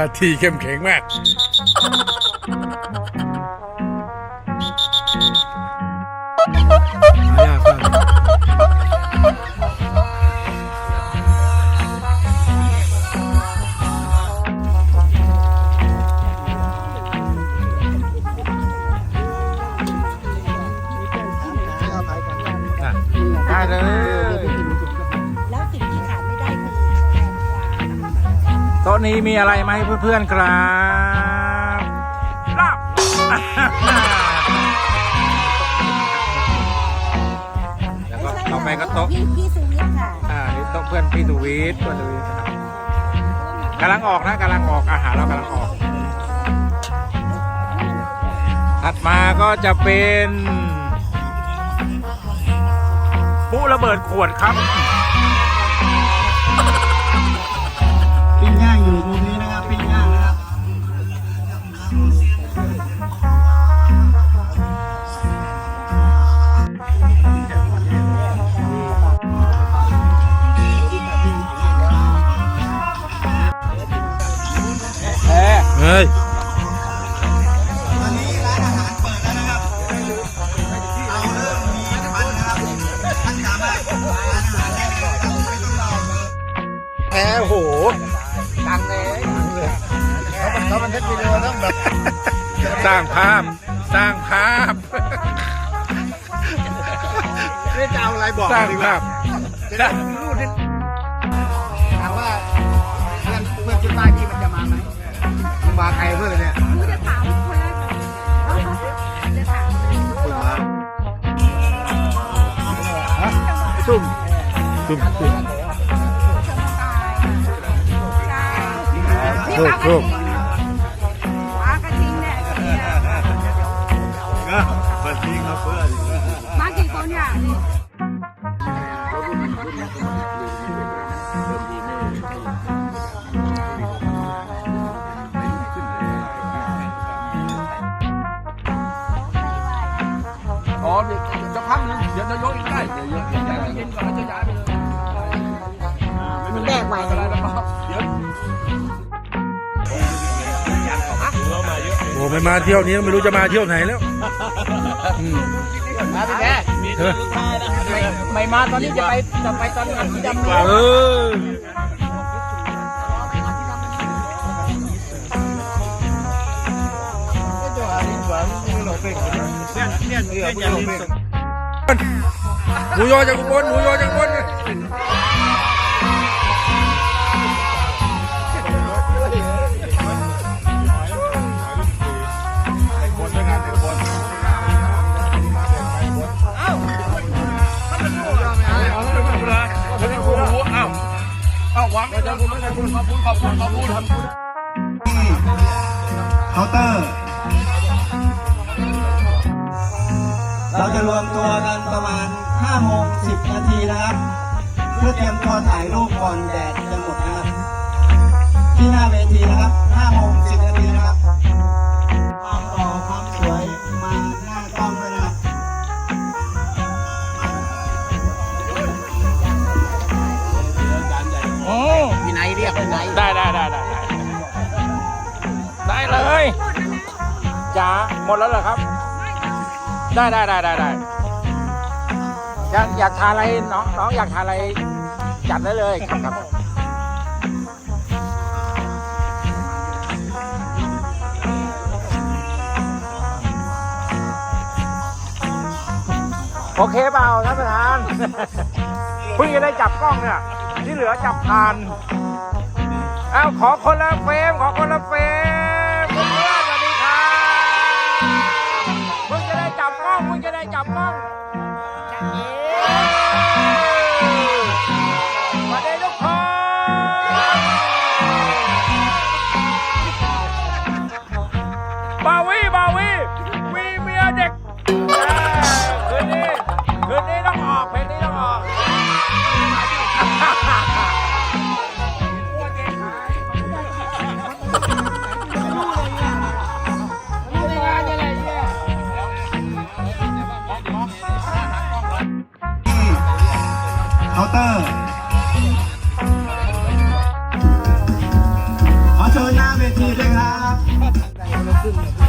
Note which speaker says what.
Speaker 1: ท่าทีเข้มแข็งมาก
Speaker 2: ตงกวา
Speaker 1: โต๊ะนี้มีอะไรมาให้เพื่อนๆครับลาบแล้วก็ต่อไปก็โต๊ะ
Speaker 2: พี่พี่สุวิทย์ค่ะ
Speaker 1: อ่านี่โต๊ะเพื่อนพี่สุวิทย์เพื่อนสุวิทย์นะครับกำลังออกนะกำลังออกอาหารเรากำลังออก ถัดมาก็จะเป็นปุ๊ระเบิดขวดครับ เขา
Speaker 3: บันทึกวิดีโอต้องแบบ
Speaker 1: สร้างภาพ สร้างภาพ
Speaker 3: ไม่จะเอาอะไรบอก
Speaker 1: สร้าง
Speaker 3: ดีกว่า
Speaker 1: ภาพ
Speaker 3: จะได้รูดให้ถามว่าเพื่อนเพื่อนคิดว่าพี่มันจะมาไหมมึงมาใครเพื่อนเนี่ย
Speaker 2: กูจะถามคนแรกก่อนจะถาม
Speaker 3: คุณมา
Speaker 1: ซุ่มซุ่มซุ่ม
Speaker 2: นี่
Speaker 1: ถู
Speaker 2: ป
Speaker 1: ก
Speaker 2: ลากระ
Speaker 1: ถู
Speaker 2: ทิ
Speaker 1: ก
Speaker 2: เปิ
Speaker 3: ดทิ้งครับเพื่อน
Speaker 2: มากี่คนเนี่ย
Speaker 4: อ๋อเดี๋ยวจะพักนึงเดี๋ยวจะยกอีกได้เดี๋ยวยกเดี๋ยวย้ายเย็นก่อนจะย้ายไปเลย
Speaker 2: มันแบกใหม่
Speaker 4: ไม่
Speaker 1: มาเที่ยวนี้ไม่รู้จะมาเที่ยวไหนแล้วอืม
Speaker 4: มาพี่แก
Speaker 1: เออ
Speaker 4: ไม่ไม่มาตอนนี้จะไปจะไปตอนนี้ที่ดำเนิน
Speaker 1: เออหมูยอจากอุบลหมูยอจาก อาวา
Speaker 4: งไว้แล้วคุณขอบคุณขอบคุณขอบคุณขอบคุณขอบคุณ
Speaker 3: เคาน์เตอร์ เราจะรวมตัวกันประมาณ5โมง10นาทีนะครับ เพื่อเตรียมตัวถ่ายรูป นาย
Speaker 4: เรียกนาย
Speaker 1: ได้ได้ได้ได้ได้ได้เลยจ๋าหมดแล้วเหรอครับ ได้ได้ได้ได้ได้อยากอยากทานอะไรน้องน้องอยากทานอะไรจัดได้เลยครับครับโอเคเปล่าท่านประธานเพิ่งจะได้จับกล้องเนี่ย ที่เหลือจับทานเอาขอคนละเฟรมขอคนละเฟรมเพื่อนสวัสดีครับมึงจะได้จับกล้องมึงจะได้จับกล้อง เคา
Speaker 3: น์เตอร์ขอเชิญหน้าเวทีเลยครับ